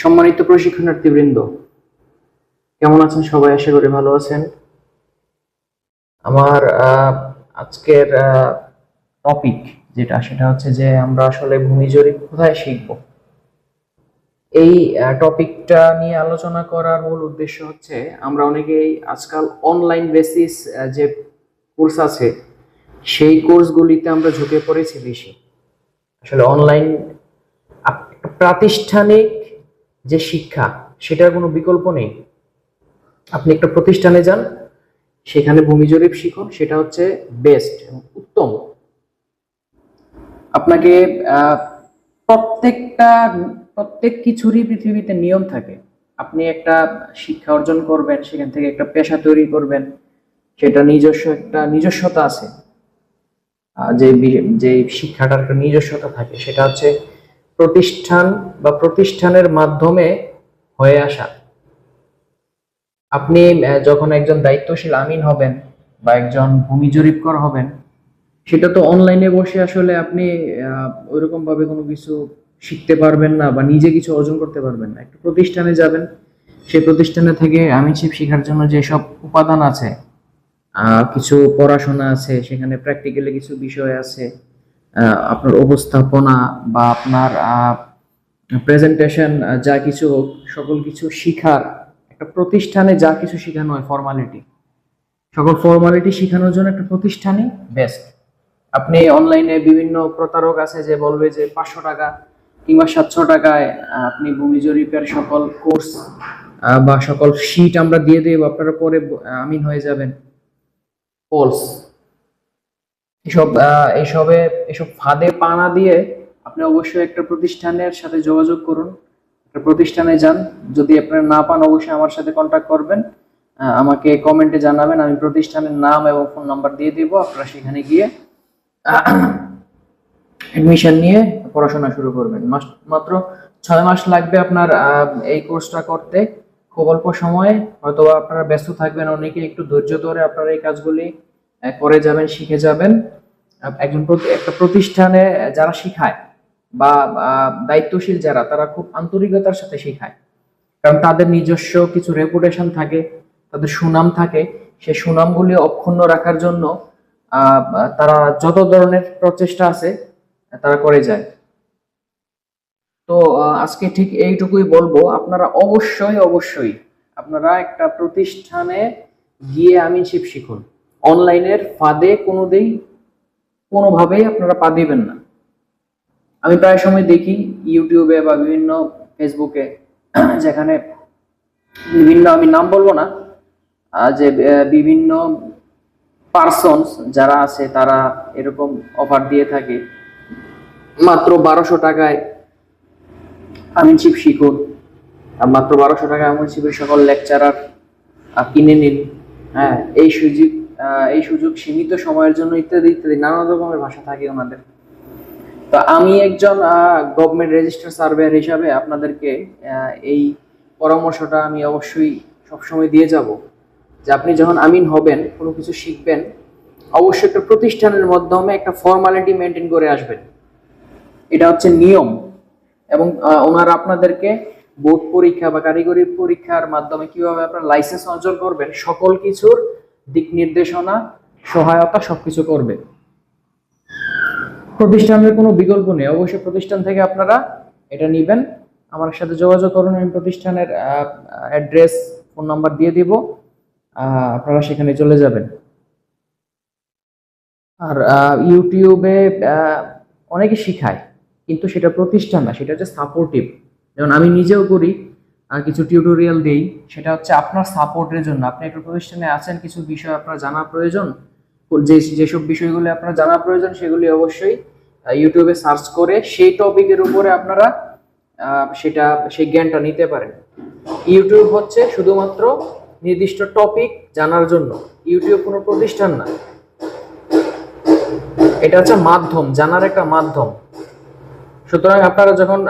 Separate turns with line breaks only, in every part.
সম্মানিত প্রশিক্ষণার্থীবৃন্দ, কেমন আছেন সবাই? আশা করি ভালো আছেন। আমার আজকের টপিক যেটা, সেটা হচ্ছে যে আমরা আসলে ভূমি জরিপ কোথায় শিখব? এই টপিকটা নিয়ে আলোচনা করার মূল উদ্দেশ্য হচ্ছে, আমরা অনেকেই আজকাল অনলাইন বেসিস যে কোর্স আছে, সেই কোর্সগুলিতে আমরা ঝুঁকে পড়েছি বেশি। আসলে অনলাইন প্রাতিষ্ঠানিক যে শিক্ষা, সেটার কোনো বিকল্প নেই। আপনি একটা প্রতিষ্ঠানে যান, সেখানে ভূমি জরিপ শিখুন, সেটা হচ্ছে বেস্ট উত্তম। আপনাকে প্রত্যেকটা, প্রত্যেক কিছুরই পৃথিবীতে নিয়ম থাকে। আপনি একটা শিক্ষা অর্জন করবেন, সেখান থেকে একটা পেশা তৈরি করবেন, সেটা নিজস্ব একটা নিজস্বতা আছে। যে যে শিক্ষাটার একটা নিজস্বতা থাকে, সেটা হচ্ছে প্রতিষ্ঠান বা প্রতিষ্ঠানের মাধ্যমে হয়ে আসা। আপনি যখন একজন দায়িত্বশীল আমিন হবেন বা একজন ভূমি জরিপকর হবেন, সেটা তো অনলাইনে বসে আসলে আপনি ওইরকম ভাবে কোনো কিছু শিখতে পারবেন না বা নিজে কিছু অর্জন করতে পারবেন না। একটা প্রতিষ্ঠানে যাবেন, সেই প্রতিষ্ঠানে থেকে আমিনশিপ শেখার জন্য যেসব উপাদান আছে কিছু পড়াশোনা আছে, সেখানে প্র্যাকটিক্যালি কিছু বিষয় আছে আপনার উপস্থাপনা বা আপনার প্রেজেন্টেশন যা কিছু হোক, সকল কিছু শিখার, একটা প্রতিষ্ঠানে যা কিছু শেখানো হয় ফর্মালিটি সকল ফর্মালিটি শেখানোর জন্য একটা প্রতিষ্ঠানই বেস্ট আপনি অনলাইনে বিভিন্ন প্রতারক আছে যে বলবে যে পাঁচশো টাকা কিংবা সাতশো টাকায় আপনি ভূমি জরিপের সকল কোর্স বা সকল শিট আমরা দিয়ে দেব, আপনারা পরে আমিন হয়ে যাবেন। ফলস এসব এসবে, এসব ফাঁদে পা না দিয়ে আপনি অবশ্যই একটা প্রতিষ্ঠানের সাথে যোগাযোগ করুন। একটা প্রতিষ্ঠানে যান। যদি আপনারা না পান, অবশ্যই আমার সাথে কন্ট্যাক্ট করবেন। আমাকে কমেন্টে জানাবেন। আমি প্রতিষ্ঠানের নাম এবং ফোন নাম্বার দিয়ে দিব। আপনারা সেখানে গিয়ে অ্যাডমিশন নিয়ে পড়াশোনা শুরু করবেন। মাত্র ছয় মাস লাগবে আপনার এই কোর্সটা করতে। খুব অল্প সময়ে। হয়তো আপনারা ব্যস্ত থাকবেন অনেকে। একটু ধৈর্য ধরে আপনারা এই কাজগুলি করে যাবেন, শিখে যাবেন। একজন একটা প্রতিষ্ঠানে যারা শিখায় বা দায়িত্বশীল যারা, তারা খুব আন্তরিকতার সাথে শিখায়। কারণ তাদের নিজস্ব কিছু রেপুটেশন থাকে, তাদের সুনাম থাকে। সেই সুনামগুলি অক্ষুণ্ণ রাখার জন্য তারা যত ধরনের প্রচেষ্টা আছে, তারা করে যায়। তো আজকে ঠিক এইটুকুই বলব, আপনারা অবশ্যই অবশ্যই আপনারা একটা প্রতিষ্ঠানে গিয়ে আমি আমিনশিপ শিখুন। অনলাইনের ফাঁদে কোনোদিন কোনোভাবেই আপনারা পা দিবেন না। আমি প্রায় সময় দেখি ইউটিউবে বা বিভিন্ন ফেসবুকে, যেখানে বিভিন্ন, আমি নাম বলব না যে বিভিন্ন পার্সনস যারা আছে, তারা এরকম অফার দিয়ে থাকে। মাত্র বারোশো টাকায় আমিনশিপ শিখুন, আর মাত্র বারোশো টাকায় আমিনশিপের সকল লেকচারার কিনে নিন। হ্যাঁ এই সুযোগ এই সুযোগ সীমিত সময়ের জন্য ইত্যাদি ইত্যাদি, নানা রকমের ভাষা থাকে ওনাদের তো আমি একজন গভর্নমেন্ট রেজিস্টার সার্ভেয়ার হিসাবে আপনাদেরকে এই পরামর্শটা আমি অবশ্যই সবসময় দিয়ে যাব যে আপনি যখন আমিন হবেন, কোনো কিছু শিখবেন, অবশ্যই একটা প্রতিষ্ঠানের মাধ্যমে একটা ফর্মালিটি মেনটেন করে আসবেন। এটা হচ্ছে নিয়ম এবং ওনারা আপনাদেরকে বোর্ড পরীক্ষা বা কারিগরি পরীক্ষার মাধ্যমে কীভাবে আপনার লাইসেন্স অর্জন করবেন, সকল কিছুর দিক নির্দেশনা, সহায়তা সবকিছু করবে। প্রতিষ্ঠানের কোনো বিকল্প নেই। অবশ্যই প্রতিষ্ঠান থেকে আপনারা এটা নেবেন। আমার সাথে যোগাযোগ করুন, আমি প্রতিষ্ঠানের অ্যাড্রেস, ফোন নাম্বার দিয়ে দিব। আপনারা সেখানে চলে যাবেন। আর ইউটিউবে অনেকে শিখায়, কিন্তু সেটা প্রতিষ্ঠান না, সেটা হচ্ছে সাপোর্টিভ। যেমন আমি নিজেও করি কিছু টিউটোরিয়াল দেই। সেটা হচ্ছে আপনার সাপোর্টের জন্য। আপনি একটা প্রতিষ্ঠানে আছেন, কিছু বিষয় আপনার জানা প্রয়োজন, যে, যেসব বিষয়গুলি আপনার জানা প্রয়োজন, সেগুলি অবশ্যই ইউটিউবে সার্চ করে সেই টপিকের উপরে আপনারা সেটা, সেই জ্ঞানটা নিতে পারেন। ইউটিউব হচ্ছে শুধুমাত্র নির্দিষ্ট টপিক জানার জন্য। ইউটিউব কোনো প্রতিষ্ঠান না। এটা হচ্ছে মাধ্যম, জানার একটা মাধ্যম। সুতরাং আপনারা যখন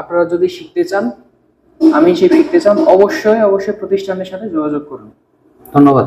আপনারা যদি শিখতে চান আমি সে ব্যক্তি চান অবশ্যই অবশ্যই প্রতিষ্ঠানের সাথে যোগাযোগ করুন। ধন্যবাদ।